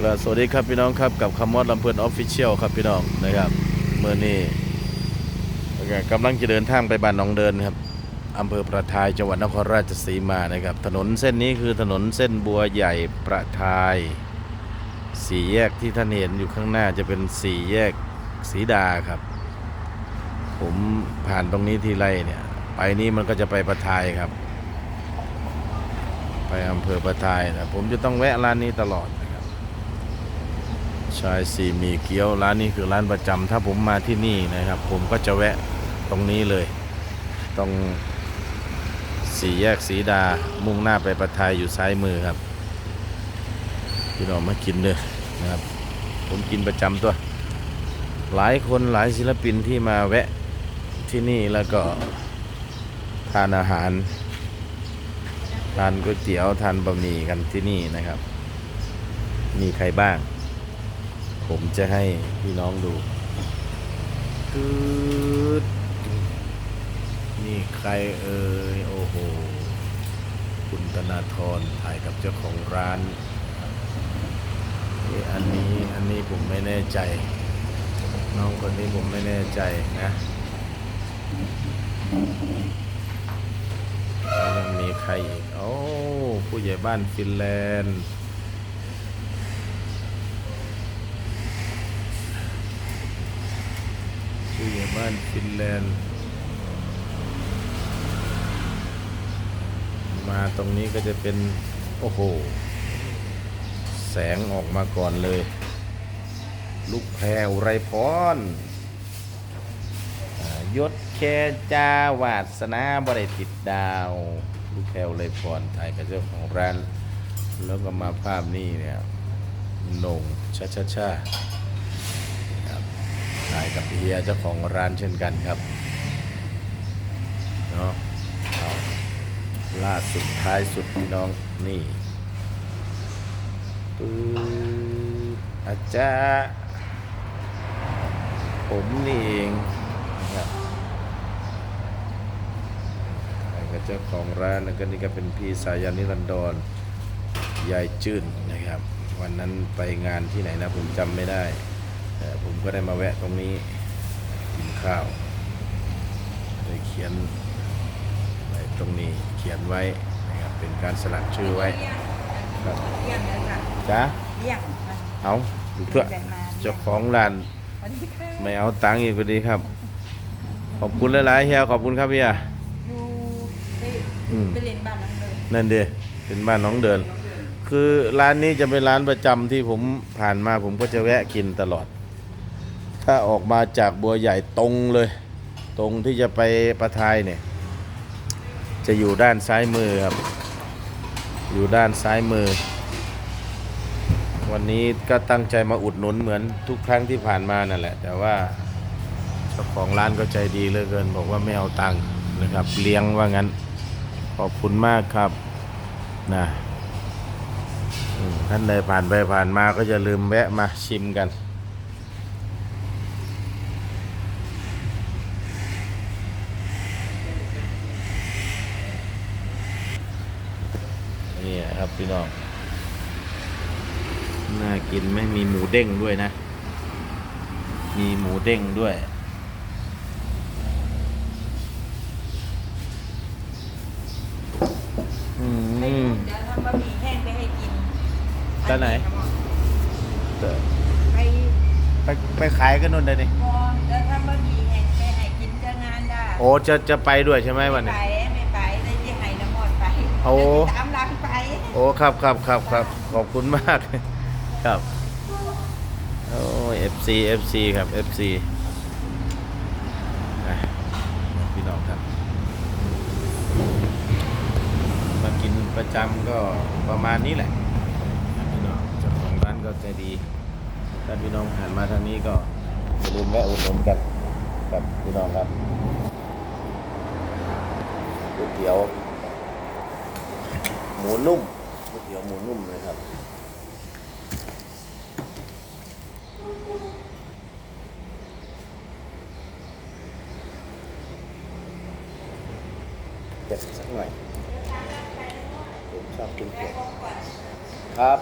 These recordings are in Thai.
กราบสวัสดีครับพี่น้องครับกับคำมอดลำเพลินออฟฟิเชียลครับพี่น้องนะครับเมื่อนี้กำลังจะเดินทางไปบ้านหนองเดินครับอำเภอประทายจังหวัดนครราชสีมานะครับ ถนนเส้นนี้คือถนนเส้นบัวใหญ่ประทายสี่แยกที่ท่านเห็นอยู่ข้างหน้าจะเป็นสี่แยกสีดาครับ ผมผ่านตรงนี้ทีไรเนี่ย ไปนี้มันก็จะไปประทายครับ ไปอำเภอประทายนะผมจะต้องแวะร้านนี้ตลอด ชายสีหมีเกี๊ยวร้านนี้คือร้านประจำถ้าผมมาที่นี่นะครับ ผมก็จะแวะตรงนี้เลย ตรงสี่แยกสีดามุ่งหน้าไปประทายอยู่ซ้ายมือครับพี่น้องมากินเลยนะครับ ผมกินประจำตัว หลายคนหลายศิลปินที่มาแวะที่นี่แล้วก็ทานอาหาร ทานก๋วยเตี๋ยวทานบะหมี่กันที่นี่นะครับ มีใครบ้าง ผมจะให้พี่น้องดูตืดนี่ใครเอ่ยโอ้โห คุณธนาธรถ่ายกับเจ้าของร้านอันนี้อันนี้ผมไม่แน่ใจ น้องคนนี้ผมไม่แน่ใจนะแล้วยังมีใครอีกโอ้ผู้ใหญ่บ้านฟินแลนด์ ผู้ใหญ่บ้านฟินแลนด์ มาตรงนี้ก็จะเป็น โอ้โห แสงออกมาก่อนเลย ลูกแพรไรพรายศแค่จาวาสนาบริติดดาว ลูกแพรไรพรถ่ายกับเจ้าของร้าน แล้วก็มาภาพนี้เนี่ยนงชาชาชา ถ่ายกับเฮียเจ้าของร้านเช่นกันครับเนาะล่าสุดท้ายสุดพี่น้องนี่ปื๊ดอาจารย์ผมนี่เองนะครับถ่ายกับเจ้าของร้านแล้วก็นี่ก็เป็นพี่สายันนิรันดรยายจื้นนะครับ วันนั้นไปงานที่ไหนนะผมจำไม่ได้ ผมก็ได้มาแวะตรงนี้กินข้าวเลยเขียนไว้ตรงนี้เขียนไว้นะครับเป็นการสลักชื่อไว้ครับเยี่ยมเลยค่ะจ้าเยี่ยมค่ะเอาดูเพื่อแบ่งมาเจ้าของร้านสวัสดีค่ะไม่เอาตังค์อีกพอดีครับ ขอบคุณหลายๆเฮียขอบคุณครับเฮียอยู่ไปอืมไปเรียนบ้านหลังเลยนั่นเดีเป็นบ้านน้องเดิน คือร้านนี้จะเป็นร้านประจำที่ผมผ่านมาผมก็จะแวะกินตลอด ถ้าออกมาจากบัวใหญ่ตรงเลย ตรงที่จะไปประทายเนี่ย จะอยู่ด้านซ้ายมือครับ อยู่ด้านซ้ายมือ วันนี้ก็ตั้งใจมาอุดหนุนเหมือนทุกครั้งที่ผ่านมานั่นแหละ แต่ว่าเจ้าของร้านก็ใจดีเหลือเกิน บอกว่าไม่เอาตังค์นะครับ เลี้ยงว่างั้น ขอบคุณมากครับนะท่านใดผ่านไปผ่านมาก็อย่าลืมแวะมาชิมกันครับพี่น้อง น่ากินไหม่มีหมูเด้งด้วยนะ มีหมูเด้งด้วย อืมเดี๋ยวทำบะหมี่แห้งไปให้กินตอนไหน ไปไปไปขายกันนู่นได้นี่มองเดี๋ยวทำบะหมี่แห้งไปให้กินจะงานได้โอ้จะจะไปด้วยใช่ไหมวันไม่นี้ ไปไม่ไปได้ที่ให้น้ำมอดไปโอ้ เดี๋ยวไปตามหลังไป โอ้ครับครับครับครับขอบคุณมาก ครับ โอ้เอฟซีเอฟซีครับเอฟซีพี่น้องครับ มากินประจำก็ประมาณนี้แหละ พี่น้องเจ้าของร้านก็ใจดีถ้าพี่น้องผ่านมาทางนี้ก็อย่าลืมแวะอุดหนุนกันกับพี่น้องครับก๋วยเตี๋ยว หมูนุ่มก๋วยเตี๋ยวหมูนุ่มเลยครับ เด็ดสักหน่อยผมชอบกินเผ็ดครับ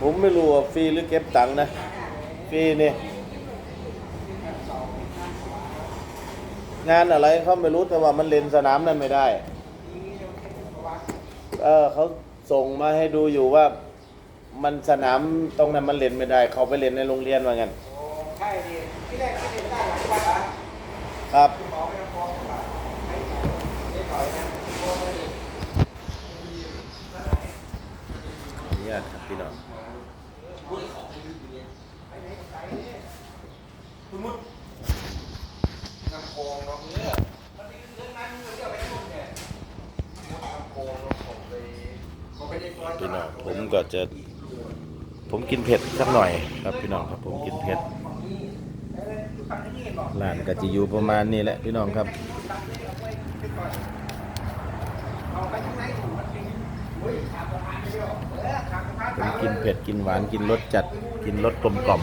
ผมไม่รู้ว่าฟรีหรือเก็บตังค์นะ ฟรีนี่ งานอะไรเขาไม่รู้แต่ว่ามันเล่นสนามนั้นไม่ได้ เออเขาส่งมาให้ดูอยู่ว่า มันสนามตรงนั้นมันเล่นไม่ได้ เขาไปเล่นในโรงเรียนว่างั้นใช่ดิที่แรกไม่ได้ได้หลายวันนะครับอไม่ต้องฟ้องหรอกให้ให้ถอยนะโอ้ยขออนุญาตครับพี่น้องสมมตินำโคงเนาะเนี่ยมันมีเรื่องนั้นเรื่องไปทั้งหมดเนี่ยนำโคงเราส่งไปเขาไปในซอยพี่น้องผมก็จะ ผมกินเผ็ดสักหน่อยครับพี่น้องครับผมกินเผ็ดร้านก็จะอยู่ประมาณนี้แหละพี่น้องครับกินเผมกินเผ็ดกินหวานกินรสจัดกินรสกลมกล่อม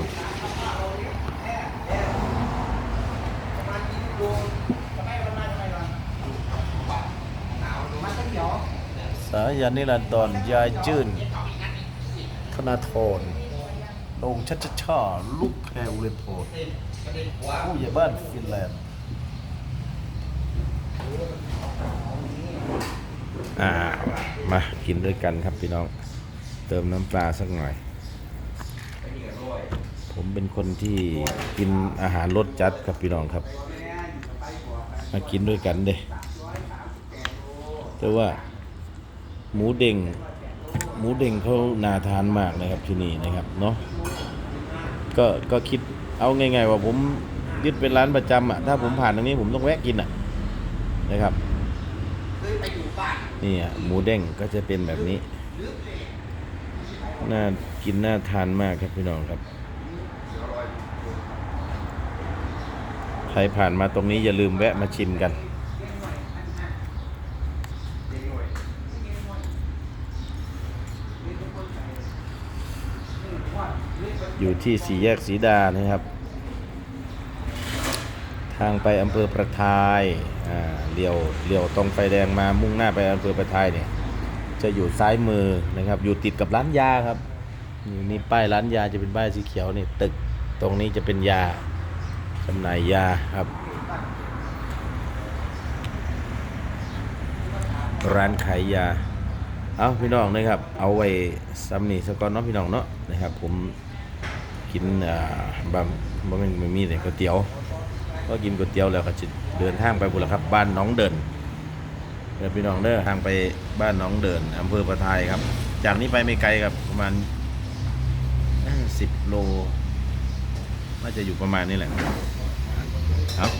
สายันนิรันดรยายจื้น ธนาธรโองชัชชาลูกแพรอุเรนโพผู้ใหญ่บ้านฟินแลนด์อ่ามากินด้วยกันครับพี่น้อง เติมน้ำปลาสักหน่อย ผมเป็นคนที่กินอาหารรสจัดครับพี่น้องครับ มากินด้วยกันเด้แต่ว่า หมูเด้ง หมูเด้งเขาน่าทานมากนะครับที่นี่นะครับเนาะก็ก็คิดเอาง่ายๆว่าผมยึดเป็นร้านประจำอะถ้าผมผ่านตรงนี้ผมต้องแวะกินอะนะครับนี่อะหมูเด้งก็จะเป็นแบบนี้น่ากินน่าทานมากครับพี่น้องครับใครผ่านมาตรงนี้อย่าลืมแวะมาชิมกัน อยู่ที่สี่แยกสีดานะครับ ทางไปอำเภอประทายอ่าเลี้ยวเลี้ยวตรงไฟแดงมามุ่งหน้าไปอำเภอประทายเนี่ยจะอยู่ซ้ายมือนะครับ อยู่ติดกับร้านยาครับนี่นี่ป้ายร้านยาจะเป็นป้ายสีเขียวนี่ตึกตรงนี้จะเป็นยาจำหน่ายยาครับ ร้านขายยา เอาพี่น้องนะครับ เอาไว้ซ้ำนี่สกอนเนาะพี่น้องเนาะนะครับ ผมกินอ่าบะบะมันไม่มีแต่ก๋วยเตี๋ยว ก็กินก๋วยเตี๋ยวแล้วก็จะเดินทางไปบุรีครับ บ้านน้องเดินเดี๋ยวพี่น้องเด้อทางไปบ้านน้องเดินอำเภอประทายครับ จากนี้ไปไม่ไกลครับประมาณสิบโลน่าจะอยู่ประมาณนี้แหละครับ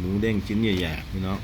หมูเด้งชิ้นใหญ่ๆพี่น้อง